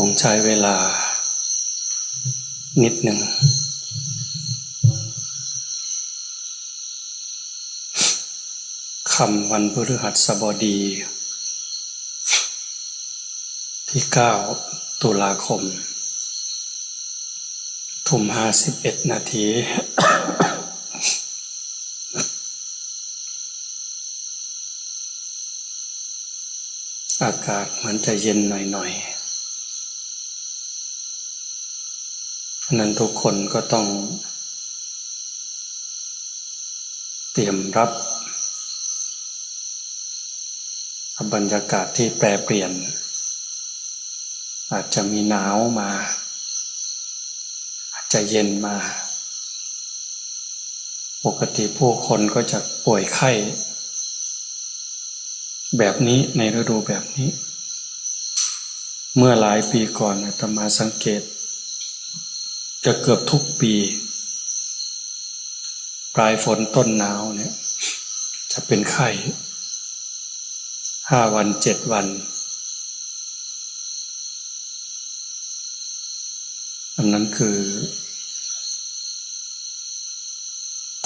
คงใช้เวลา นิดหนึ่ง คำวันพฤหัสบดี ที่เก้าตุลาคม ทุ่มห้าสิบเอ็ดนาทีอากาศเหมือนจะเย็นหน่อยๆเพราะ นั้นทุกคนก็ต้อง เตรียมรับบรรยากาศที่แปรเปลี่ยน อาจจะมีหนาวมา อาจจะเย็นมา ปกติผู้คนก็จะป่วยไข้ แบบนี้ในฤดูแบบนี้ เมื่อหลายปีก่อนอาตมาสังเกต จะเกือบทุกปี ปลายฝนต้นหนาวเนี่ย จะเป็นไข้ห้าวันเจ็ดวันอันนั้นคือ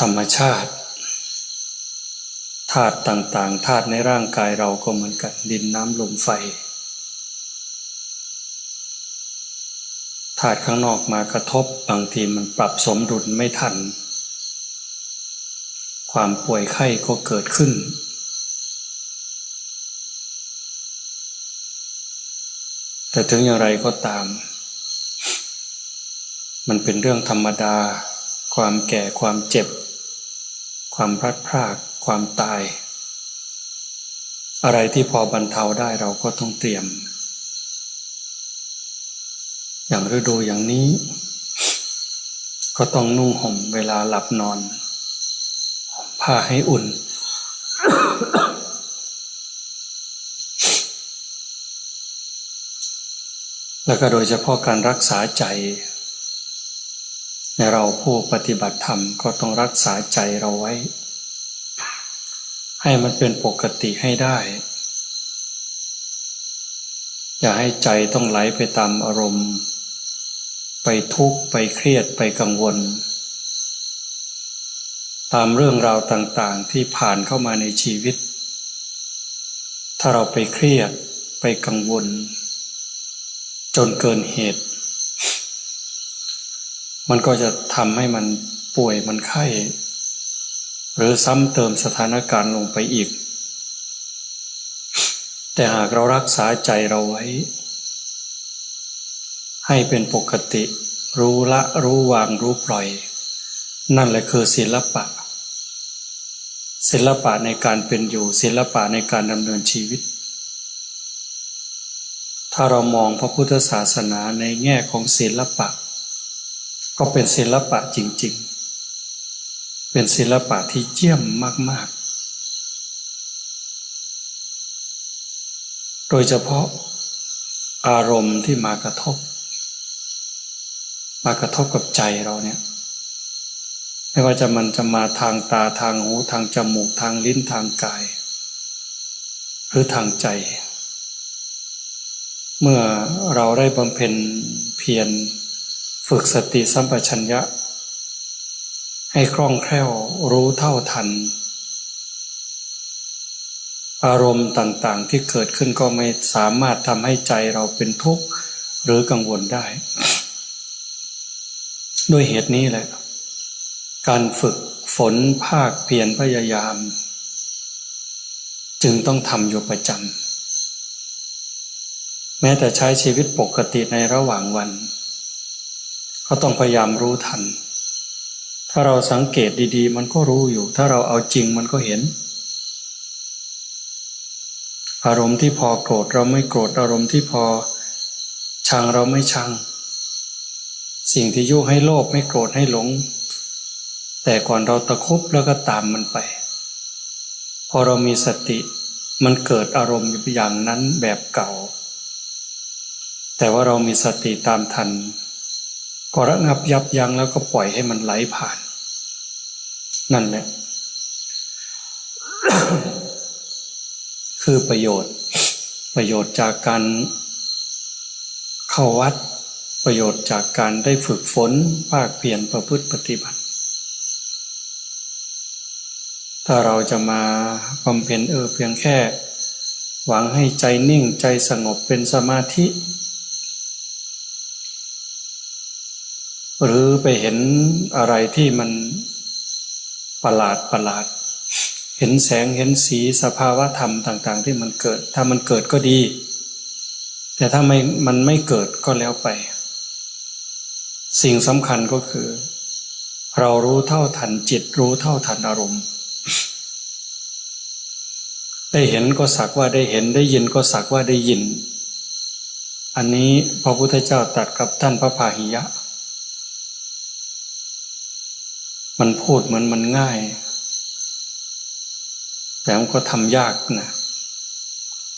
ธรรมชาติธาตุต่างๆธาตุในร่างกายเราก็เหมือนกันดินน้ำลมไฟ ธาตุข้างนอกมากระทบบางทีมันปรับสมดุลไม่ทัน ความป่วยไข้ก็เกิดขึ้น แต่ถึงอย่างไรก็ตาม มันเป็นเรื่องธรรมดา ความแก่ความเจ็บ ความพลัดพราก ความตาย อะไรที่พอบรรเทาได้เราก็ต้องเตรียม อย่างฤดูอย่างนี้ ก็ต้องนุ่งห่มเวลาหลับนอน ผ้าให้อุ่น แล้วก็โดยเฉพาะการรักษาใจ ในเราผู้ปฏิบัติธรรมก็ต้องรักษาใจเราไว้ ให้มันเป็นปกติให้ได้อย่าให้ใจต้องไหลไปตามอารมณ์ ไปทุกข์ไปเครียดไปกังวล ตามเรื่องราวต่างๆที่ผ่านเข้ามาในชีวิต ถ้าเราไปเครียดไปกังวล จนเกินเหตุ มันก็จะทำให้มันป่วยมันไข้ หรือซ้ำเติมสถานการณ์ลงไปอีก แต่หากเรารักษาใจเราไว้ ให้เป็นปกติ รู้ละรู้วางรู้ปล่อย นั่นแหละคือศิลปะ ศิลปะในการเป็นอยู่ศิลปะในการดำเนินชีวิต ถ้าเรามองพระพุทธศาสนาในแง่ของศิลปะ ก็เป็นศิลปะจริง ๆ เป็นศิลปะที่เยี่ยมมาก ๆโดยเฉพาะอารมณ์ที่มากระทบ มากระทบกับใจเราเนี่ยไม่ว่าจะมันจะมาทางตาทางหูทางจมูกทางลิ้นทางกาย หรือทางใจ เมื่อเราได้บำเพ็ญเพียรฝึกสติสัมปชัญญะ ให้คล่องแคล่วรู้เท่าทัน อารมณ์ต่างๆที่เกิดขึ้นก็ไม่สามารถทำให้ใจเราเป็นทุกข์หรือกังวลได้ ด้วยเหตุนี้แหละ การฝึกฝนภาคเพียรพยายาม จึงต้องทำอยู่ประจำแม้แต่ใช้ชีวิตปกติในระหว่างวัน ก็ต้องพยายามรู้ทัน ถ้าเราสังเกตดีๆ มันก็รู้อยู่ ถ้าเราเอาจริงมันก็เห็น อารมณ์ที่พอโกรธเราไม่โกรธอารมณ์ที่พอชังเราไม่ชัง สิ่งที่ยุให้โลภไม่โกรธให้หลง แต่ก่อนเราตะคุบแล้วก็ตามมันไป พอเรามีสติมันเกิดอารมณ์อย่างนั้นแบบเก่า แต่ว่าเรามีสติตามทัน ก็ระงับยับยั้งแล้วก็ปล่อยให้มันไหลผ่าน นั่นแหละ คือประโยชน์ ประโยชน์จากการเคเข้าวัด ประโยชน์จากการได้ฝึกฝนภาคเปลี่ยนประพฤติปฏิบัติ ถ้าเราจะมาบำเพ็ญเออเพียงแค่ หวังให้ใจนิ่งใจสงบเป็นสมาธิ หรือไปเห็นอะไรที่มันประหลาดประหลาด เห็นแสงเห็นสีสภาวะธรรมต่างๆ ที่มันเกิด ถ้ามันเกิดก็ดี แต่ถ้าไม่มันไม่เกิดก็แล้วไป สิ่งสำคัญก็คือ เรารู้เท่าทันจิตรู้เท่าทันอารมณ์ ได้เห็นก็สักว่าได้เห็นได้ยินก็สักว่าได้ยิน อันนี้พระพุทธเจ้าตรัสกับท่านพระพาหิยะ มันพูดเหมือนมันง่าย แต่มันก็ทำยากนะ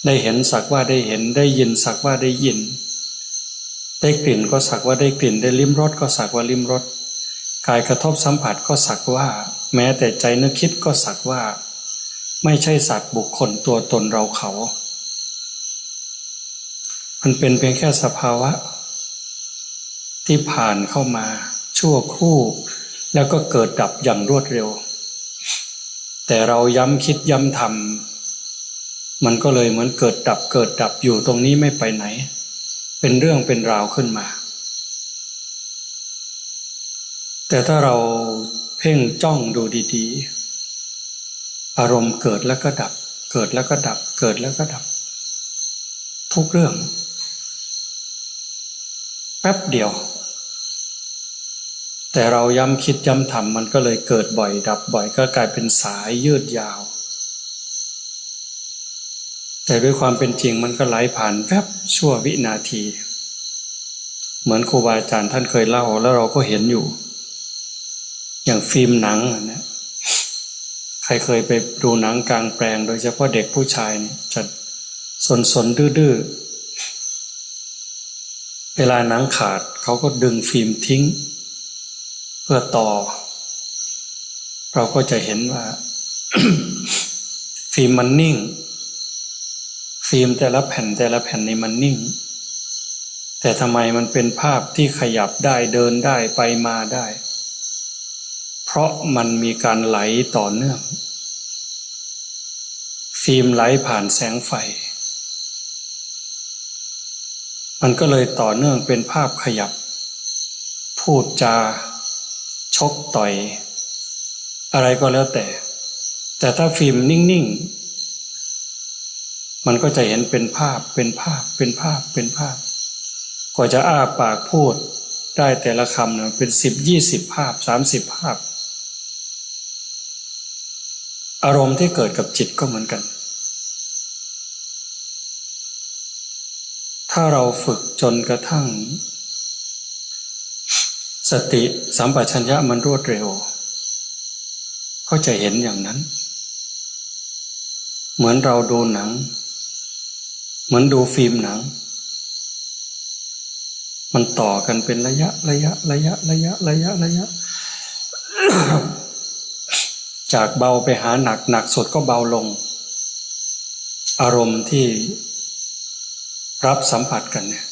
ได้เห็นสักว่าได้เห็นได้ยินสักว่าได้ยิน ได้กลิ่นก็สักว่าได้กลิ่น ได้ลิ้มรสก็สักว่าลิ้มรสกายกระทบสัมผัสก็สักว่า แม้แต่ใจนึกคิดก็สักว่า ไม่ใช่สัตว์บุคคลตัวตนเราเขา มันเป็นเพียงแค่สภาวะ ที่ผ่านเข้ามา ชั่วครู่ แล้วก็เกิดดับอย่างรวดเร็ว แต่เราย้ำคิดย้ำทำมันก็เลยเหมือนเกิดดับเกิดดับอยู่ตรงนี้ไม่ไปไหน เป็นเรื่องเป็นราวขึ้นมา แต่ถ้าเราเพ่งจ้องดูดีๆ อารมณ์เกิดแล้วก็ดับ เกิดแล้วก็ดับ เกิดแล้วก็ดับ ทุกเรื่อง แป๊บเดียว แต่เราย้ำคิดย้ำทำมันก็เลยเกิดบ่อย ดับบ่อยก็กลายเป็นสายยืดยาว แต่ด้วยความเป็นจริงมันก็ไหลผ่านแวบชั่ววินาที เหมือนครูบาอาจารย์ท่านเคยเล่าแล้วเราก็เห็นอยู่ อย่างฟิล์มหนังเนี่ยใครเคยไปดูหนังกลางแปลง โดยเฉพาะเด็กผู้ชายเนี่ยจะสนสนดื้อเวลาหนังขาดเขาก็ดึงฟิล์มทิ้ง เพื่อต่อ เราก็จะเห็นว่า ฟิล์มมันนิ่ง ฟิล์มแต่ละแผ่นแต่ละแผ่นนี่มันนิ่ง แต่ทำไมมันเป็นภาพที่ขยับได้เดินได้ไปมาได้ เพราะมันมีการไหลต่อเนื่อง ฟิล์มไหลผ่านแสงไฟ มันก็เลยต่อเนื่องเป็นภาพขยับ พูดจา ชกต่อย อะไรก็แล้วแต่ แต่ถ้าฟิล์มนิ่ง ๆ มันก็จะเห็นเป็นภาพเป็นภาพเป็นภาพเป็นภาพกว่าจะอ้าปากพูดได้แต่ละคำเนี่ยเป็นสิบยี่สิบภาพสามสิบภาพ อารมณ์ที่เกิดกับจิตก็เหมือนกัน ถ้าเราฝึกจนกระทั่ง สติสัมปชัญญะมันรวดเร็ว ก็จะเห็นอย่างนั้น เหมือนเราดูหนัง เหมือนดูฟิล์มหนัง มันต่อกันเป็นระยะ ระยะ ระยะ ระยะ ระยะ ระยะ จากเบาไปหาหนักหนักสุดก็เบาลง อารมณ์ที่รับสัมผัสกันเนี่ย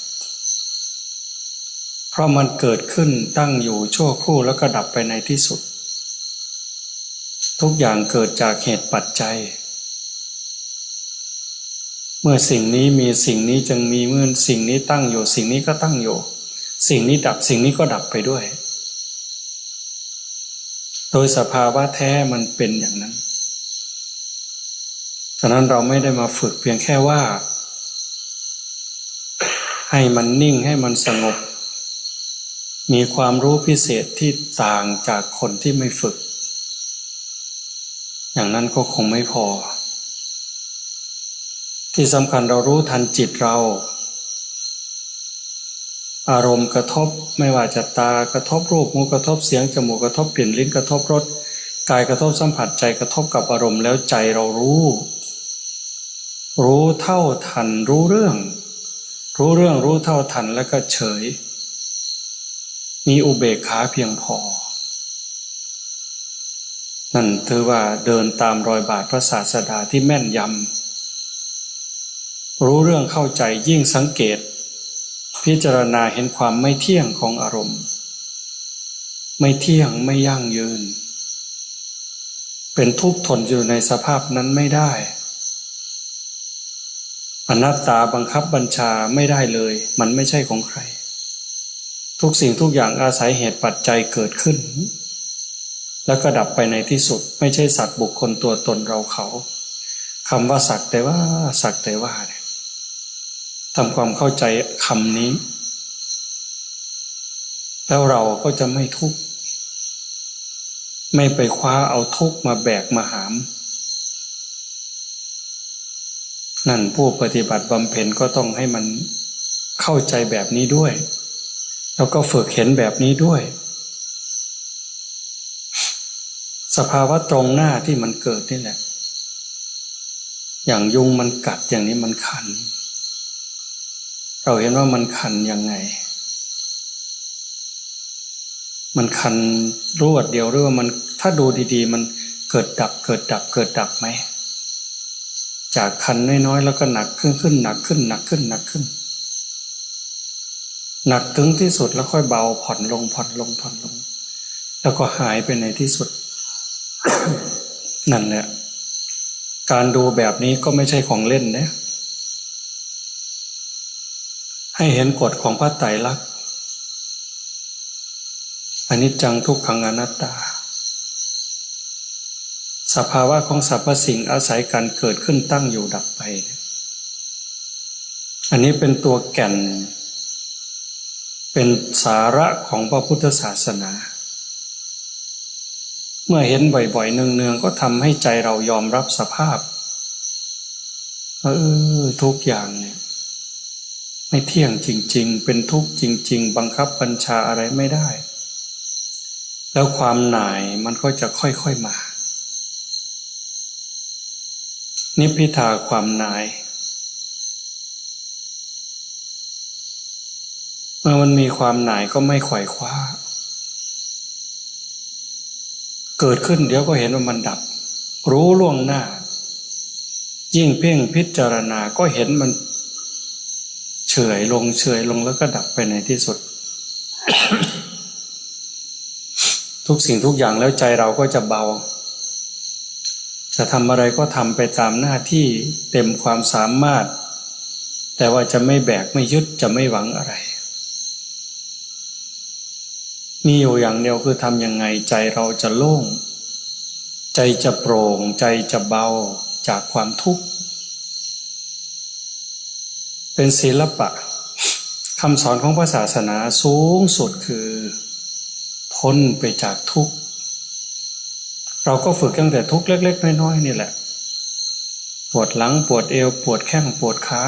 เพราะมันเกิดขึ้นตั้งอยู่ชั่วครู่แล้วก็ดับไปในที่สุด ทุกอย่างเกิดจากเหตุปัจจัย เมื่อสิ่งนี้มีสิ่งนี้จึงมีเมื่อสิ่งนี้ตั้งอยู่ สิ่งนี้ก็ตั้งอยู่ สิ่งนี้ดับสิ่งนี้ก็ดับไปด้วย โดยสภาวะแท้มันเป็นอย่างนั้นฉะนั้นเราไม่ได้มาฝึกเพียงแค่ว่า ให้มันนิ่งให้มันสงบ มีความรู้พิเศษที่ต่างจากคนที่ไม่ฝึก อย่างนั้นก็คงไม่พอ ที่สำคัญเรารู้ทันจิตเรา อารมณ์กระทบไม่ว่าจะตากระทบรูปหูกระทบเสียงจมูกกระทบกลิ่นลิ้นกระทบรสกายกระทบสัมผัสใจกระทบกับอารมณ์แล้วใจเรารู้ รู้เท่าทันรู้เรื่อง รู้เรื่องรู้เท่าทันแล้วก็เฉย มีอุเบกขาเพียงพอ นั่นถือว่าเดินตามรอยบาทพระศาสดาที่แม่นยำ รู้เรื่องเข้าใจยิ่งสังเกต พิจารณาเห็นความไม่เที่ยงของอารมณ์ ไม่เที่ยงไม่ยั่งยืน เป็นทุกข์ทนอยู่ในสภาพนั้นไม่ได้ อนัตตาบังคับบัญชาไม่ได้เลย มันไม่ใช่ของใคร ทุกสิ่งทุกอย่างอาศัยเหตุปัจจัยเกิดขึ้น แล้วก็ดับไปในที่สุดไม่ใช่สัตว์บุคคลตัวตนเราเขาคำว่าสักแต่ว่าสักแต่ว่าเนี่ย ทำความเข้าใจคำนี้ แล้วเราก็จะไม่ทุกข์ไม่ไปคว้าเอาทุกข์มาแบกมาหาม นั่นผู้ปฏิบัติบำเพ็ญก็ต้องให้มันเข้าใจแบบนี้ด้วย แล้วก็ฝึกเห็นแบบนี้ด้วย สภาวะตรงหน้าที่มันเกิดนี่แหละ อย่างยุงมันกัดอย่างนี้มันคัน เราเห็นว่ามันคันยังไง มันคันรวดเดียวหรือว่ามันถ้าดูดีๆ มันเกิดดับเกิดดับเกิดดับไหมจากคันน้อยๆแล้วก็หนักขึ้นขึ้นหนักขึ้นหนักขึ้นหนักขึ้น หนักถึงที่สุดแล้วค่อยเบาผ่อนลงผ่อนลงผ่อนลง แล้วก็หายไปในที่สุด นั่นแหละการดูแบบนี้ก็ไม่ใช่ของเล่นนะ ให้เห็นกฎของพระไตรลักษณ์อนิจจังทุกขังอนัตตา สภาวะของสรรพสิ่งอาศัยการเกิดขึ้นตั้งอยู่ดับไป อันนี้เป็นตัวแก่น เป็นสาระของพระพุทธศาสนา เมื่อเห็นบ่อยๆเนืองๆก็ทำให้ใจเรายอมรับสภาพเออทุกอย่างเนี่ย ไม่เที่ยงจริง ๆ เป็นทุกข์จริง ๆ บังคับบัญชาอะไรไม่ได้ แล้วความหน่ายมันก็จะค่อยๆมา นิพพิทาความหน่าย เมื่อมันมีความหน่ายก็ไม่ไขว่คว้า เกิดขึ้นเดี๋ยวก็เห็นว่ามันดับ รู้ล่วงหน้า ยิ่งเพ่งพิจารณาก็เห็นมัน เฉยลงเฉยลงแล้วก็ดับไปในที่สุด ทุกสิ่งทุกอย่างแล้วใจเราก็จะเบา จะทำอะไรก็ทำไปตามหน้าที่เต็มความสามารถ แต่ว่าจะไม่แบกไม่ยึดจะไม่หวังอะไร มีอยู่อย่างเดียวคือทำยังไงใจเราจะโล่ง ใจจะโปร่ง ใจจะเบาจากความทุกข์ เป็นศิลปะคำสอนของพระศาสนาสูงสุดคือ พ้นไปจากทุกข์ เราก็ฝึกตั้งแต่ทุกข์เล็ก ๆ น้อยๆนี่แหละ ปวดหลังปวดเอว ปวดแข้งปวดขา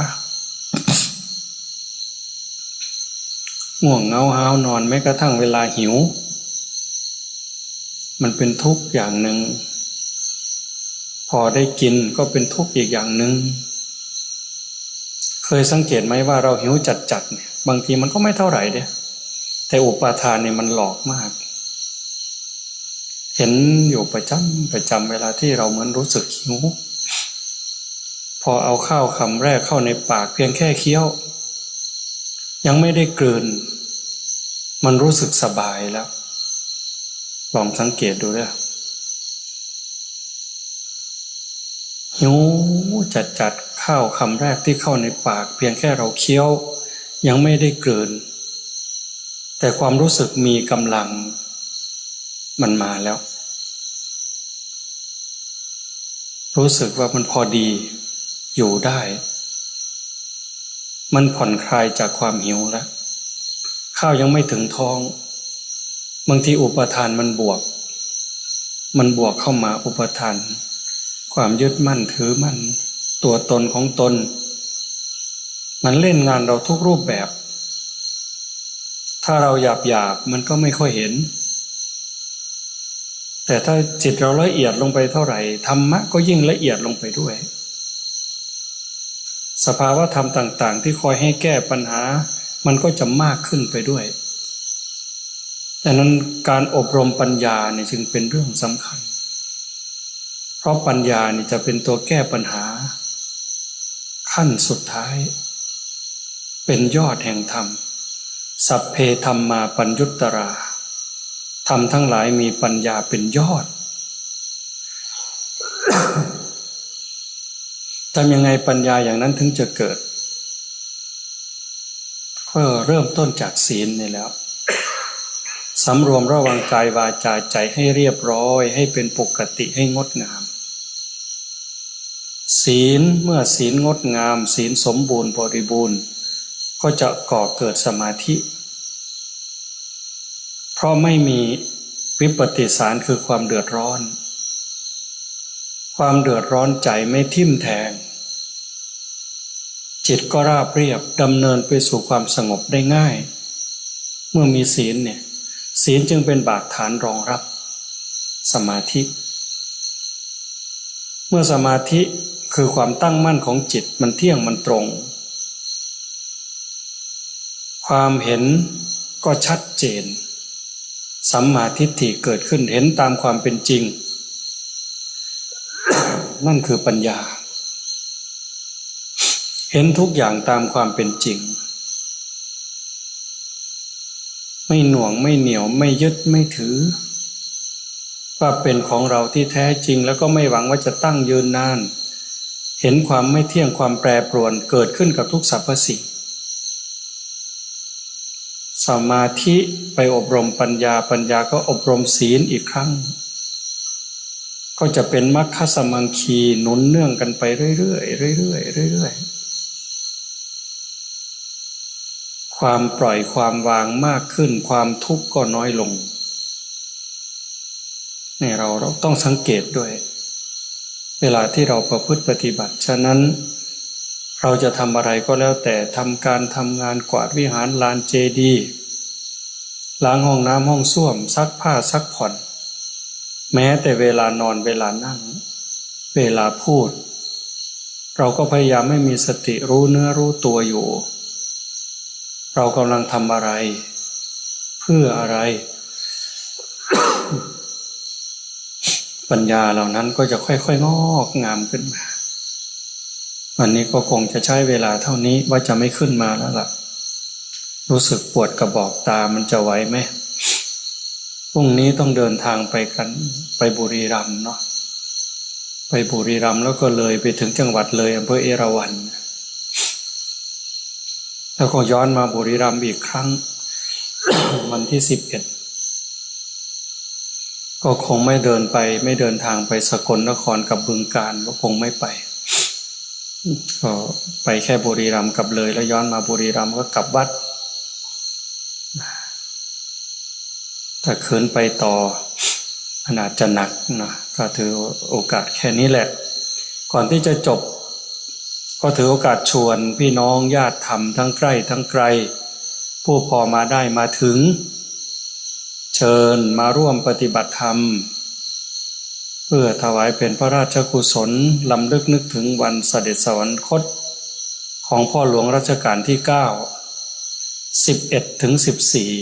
ง่วงเงาห้าวนอนแม้กระทั่งเวลาหิว มันเป็นทุกข์อย่างหนึ่ง พอได้กินก็เป็นทุกข์อีกอย่างหนึ่ง เคยสังเกตไหมว่าเราหิวจัดๆเนี่ยบางทีมันก็ไม่เท่าไหร่เด้แต่อุปาทานเนี่ยมันหลอกมาก เห็นอยู่ประจำประจำเวลาที่เราเหมือนรู้สึกหิว พอเอาข้าวคำแรกเข้าในปากเพียงแค่เคี้ยว ยังไม่ได้กลืน มันรู้สึกสบายแล้ว ลองสังเกตดูด้วยหิวจัดจัด ข้าวคำแรกที่เข้าในปาก เพียงแค่เราเคี้ยว ยังไม่ได้กลืนแต่ความรู้สึกมีกำลังมันมาแล้ว รู้สึกว่ามันพอดีอยู่ได้ มันผ่อนคลายจากความหิวแล้ว ข้าวยังไม่ถึงท้อง บางทีอุปทานมันบวก มันบวกเข้ามาอุปทาน ความยึดมั่นถือมั่น ตัวตนของตน มันเล่นงานเราทุกรูปแบบ ถ้าเราหยาบหยาบมันก็ไม่ค่อยเห็น แต่ถ้าจิตเราละเอียดลงไปเท่าไหร่ธรรมะก็ยิ่งละเอียดลงไปด้วย สภาวะธรรมต่าง ๆ ที่คอยให้แก้ปัญหา มันก็จะมากขึ้นไปด้วยดังนั้นการอบรมปัญญาเนี่ยจึงเป็นเรื่องสำคัญ เพราะปัญญานี่จะเป็นตัวแก้ปัญหา ขั้นสุดท้าย เป็นยอดแห่งธรรม สัพเพธรรมมาปัญยุตตราธรรมทั้งหลายมีปัญญาเป็นยอดทำยังไงปัญญาอย่างนั้นถึงจะเกิดก็เริ่มต้นจากศีลนี่แล้วสำรวมระวังกายวาจาใจให้เรียบร้อย ให้เป็นปกติให้งดงาม ศีลเมื่อศีลงดงาม ศีลสมบูรณ์บริบูรณ์ ก็จะก่อเกิดสมาธิ เพราะไม่มีวิปฏิสารคือความเดือดร้อน ความเดือดร้อนใจไม่ทิ่มแทง จิตก็ราบเรียบดำเนินไปสู่ความสงบได้ง่าย เมื่อมีศีลเนี่ยศีลจึงเป็นบาดฐานรองรับ สมาธิ เมื่อสมาธิ คือความตั้งมั่นของจิตมันเที่ยงมันตรง ความเห็นก็ชัดเจน สัมมาทิฏฐิเกิดขึ้นเห็นตามความเป็นจริง นั่นคือปัญญา เห็นทุกอย่างตามความเป็นจริง ไม่หน่วงไม่เหนียวไม่ยึดไม่ถือว่าเป็นของเราที่แท้จริงแล้วก็ไม่หวังว่าจะตั้งยืนนาน เห็นความไม่เที่ยงความแปรปรวนเกิดขึ้นกับทุกสรรพสิ่ง สมาธิไปอบรมปัญญาปัญญาก็อบรมศีลอีกครั้ง ก็จะเป็นมรรคสมังคีหนุนเนื่องกันไปเรื่อยๆเรื่อยๆเรื่อยๆความปล่อยความวางมากขึ้น ความทุกข์ก็น้อยลงนี่เราเราต้องสังเกตด้วย เวลาที่เราประพฤติปฏิบัติ ฉะนั้น เราจะทำอะไรก็แล้วแต่ทำการทำงานกวาดวิหารลานเจดีล้างห้องน้ำห้องส้วมซักผ้าซักผ่อน แม้แต่เวลานอนเวลานั่ง เวลาพูด เราก็พยายามไม่มีสติรู้เนื้อรู้ตัวอยู่ เรากำลังทำอะไร เพื่ออะไร ปัญญาเหล่านั้นก็จะค่อยๆงอกงามขึ้นมา วันนี้ก็คงจะใช้เวลาเท่านี้ว่าจะไม่ขึ้นมาแล้วล่ะ รู้สึกปวดกระบอกตามันจะไหวไหมพรุ่งนี้ต้องเดินทางไปกันไปบุรีรัมย์เนาะไปบุรีรัมย์แล้วก็เลยไปถึงจังหวัดเลยอำเภอเอราวัณแล้วก็ย้อนมาบุรีรัมย์อีกครั้ง วันที่สิบเอ็ด ก็คงไม่เดินไป ไม่เดินทางไปสกลนครกับบึงการก็คงไม่ไป ก็ไปแค่บุรีรัมย์กลับเลย แล้วย้อนมาบุรีรัมย์ก็กลับวัด ถ้าคืนไปต่อขนาดจะหนักนะก็ถือโอกาสแค่นี้แหละ ก่อนที่จะจบ ก็ถือโอกาสชวนพี่น้องญาติธรรมทั้งใกล้ทั้งไกล ผู้พอมาได้มาถึง เชิญมาร่วมปฏิบัติธรรม เพื่อถวายเป็นพระราชกุศลลำลึกนึกถึงวันเสด็จสวรรคต ของพ่อหลวงรัชกาลที่ 9 11ถึง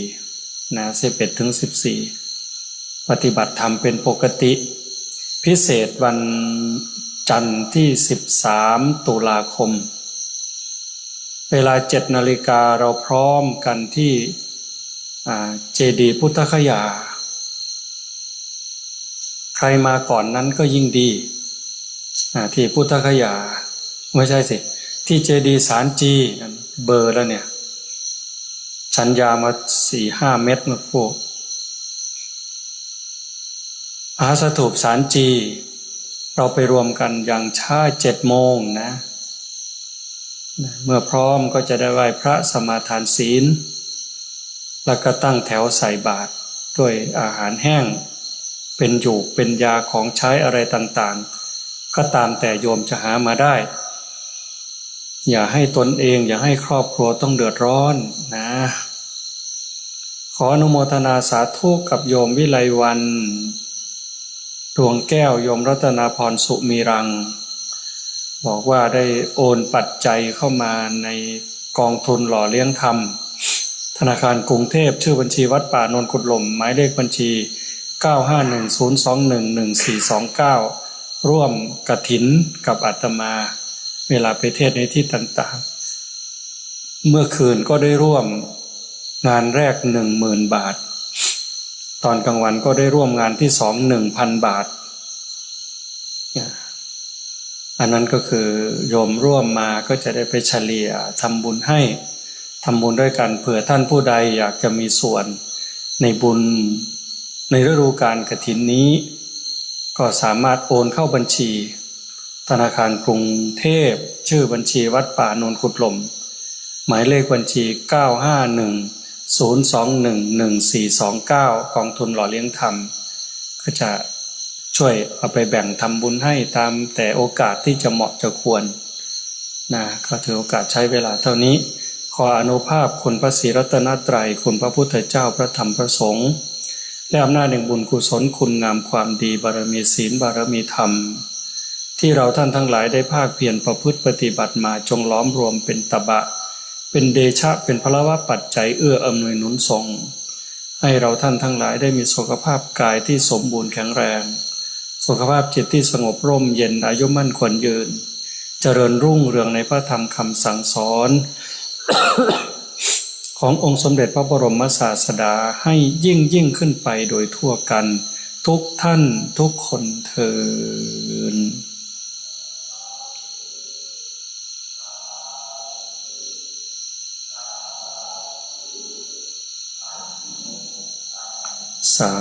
14นะ11ถึง14 ปฏิบัติธรรมเป็นปกติ พิเศษวันจันทร์ที่ 13 ตุลาคม เวลา 7 นาฬิกาเราพร้อมกันที่ เจดีย์พุทธคยา ใครมาก่อนนั้นก็ยิ่งดี ที่พุทธคยา ไม่ใช่สิ ที่เจดีย์สารจีเบอร์แล้วเนี่ยฉันยามาสี่ห้าเม็ดนะพวกอาสถูปสารจี เราไปรวมกันอย่างช้าเจ็ดโมงนะ เมื่อพร้อมก็จะได้ไหว้พระสมาทานศีล แล้วก็ตั้งแถวใส่บาตรด้วยอาหารแห้ง เป็นอยู่เป็นยาของใช้อะไรต่างๆ ก็ตามแต่โยมจะหามาได้ อย่าให้ตนเอง อย่าให้ครอบครัวต้องเดือดร้อนนะ ขออนุโมทนาสาธุกับโยมวิไลวันดวงแก้วโยมรัตนาพรสุมีรัง บอกว่าได้โอนปัจจัยเข้ามาในกองทุนหล่อเลี้ยงธรรม ธนาคารกรุงเทพชื่อบัญชีวัดป่านนกุดลมหมายเลขบัญชี 9510211429 ร่วมกระถินกับอาตมา เวลาไปเทศในที่ต่างๆ เมื่อคืนก็ได้ร่วมงานแรกหนึ่งหมื่นบาท ตอนกลางวันก็ได้ร่วมงานที่สองหนึ่งพันบาท อันนั้นก็คือโยมร่วมมาก็จะได้ไปเฉลี่ยทำบุญให้ ทำบุญด้วยกันเผื่อท่านผู้ใดอยากจะมีส่วนในบุญในฤดูการกฐินนี้ ก็สามารถโอนเข้าบัญชี ธนาคารกรุงเทพ ชื่อบัญชีวัดป่าโนนกุดลม หมายเลขบัญชี 951-021-1429 กองทุนหล่อเลี้ยงธรรม ก็จะช่วยเอาไปแบ่งทำบุญให้ตามแต่โอกาสที่จะเหมาะจะควรนะก็ถือโอกาสใช้เวลาเท่านี้ ออนุภาพคุณพระศรีรัตนตรัยคุณพระพุทธเจ้าพระธรรมพระสงฆ์และอำนาจแห่งบุญกุศลคุณงามความดีบารมีศีลบารมีธรรม ที่เราท่านทั้งหลายได้ภาคเพียรประพฤติปฏิบัติมาจงล้อมรวมเป็นตบะ เป็นเดชะเป็นพลวะปัจจัยเอื้ออำนวยหนุนทรง ให้เราท่านทั้งหลายได้มีสุขภาพกายที่สมบูรณ์แข็งแรง สุขภาพจิตที่สงบร่มเย็นอายุมั่นขวัญยืน เจริญรุ่งเรืองในพระธรรมคำสั่งสอน ขององค์สมเด็จพระบรมศาสดาให้ยิ่งยิ่งขึ้นไปโดยทั่วกัน ทุกท่านทุกคนเทินสา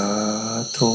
ธุ